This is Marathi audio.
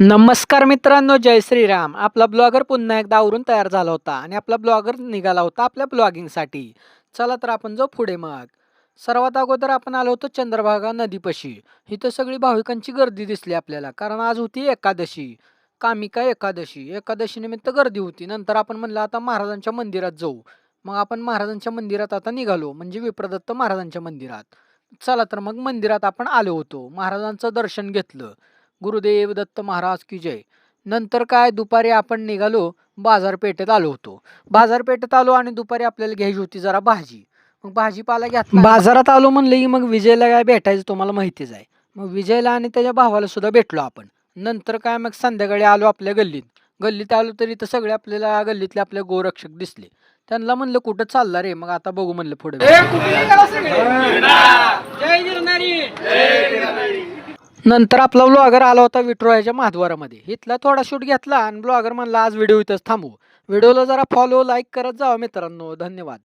नमस्कार मित्रांनो जय श्रीराम. आपला ब्लॉगर पुन्हा एकदा आवरून तयार झाला होता आणि आपला ब्लॉगर निघाला होता आपल्या ब्लॉगिंगसाठी चला तर आपण जाऊ पुढे मग. सर्वात अगोदर आपण आलो होतो चंद्रभागा नदीपाशी. इथं सगळी भाविकांची गर्दी दिसली आपल्याला कारण आज होती एकादशी. कामिका एकादशी. एकादशीनिमित्त गर्दी होती. नंतर आपण म्हणलं आता महाराजांच्या मंदिरात जाऊ. मग आपण महाराजांच्या मंदिरात आता निघालो म्हणजे विप्रदत्त महाराजांच्या मंदिरात. चला तर मग मंदिरात आपण आलो होतो. महाराजांचं दर्शन घेतलं. गुरुदेव दत्त महाराज की जय. नंतर काय? दुपारी आपण निघालो बाजारपेठेत आलो होतो. बाजारपेठेत आलो आणि दुपारी आपल्याला घ्यायची होती जरा भाजी. मग भाजीपाला घेतला. बाजारात आलो म्हणलं की मग विजयला काय भेटायचं तुम्हाला माहितीच आहे. मग विजयला आणि त्याच्या भावाला सुद्धा भेटलो आपण. नंतर काय? मग संध्याकाळी आलो आपल्या गल्लीत. गल्लीत आलो तरी तर सगळे आपल्याला गल्लीतले आपले गोरक्षक दिसले. त्यांना म्हणलं कुठं चालला रे? मग आता बघू म्हणलं पुढे. नंतर आपला ब्लॉगर आला होता विट्रोयाच्या महाद्वारामध्ये इथला थोडा शूट घेतला आणि ब्लॉगर म्हणला आज व्हिडिओ इथंच थांबू. व्हिडिओला जरा फॉलो लाईक करत जावा मित्रांनो. धन्यवाद.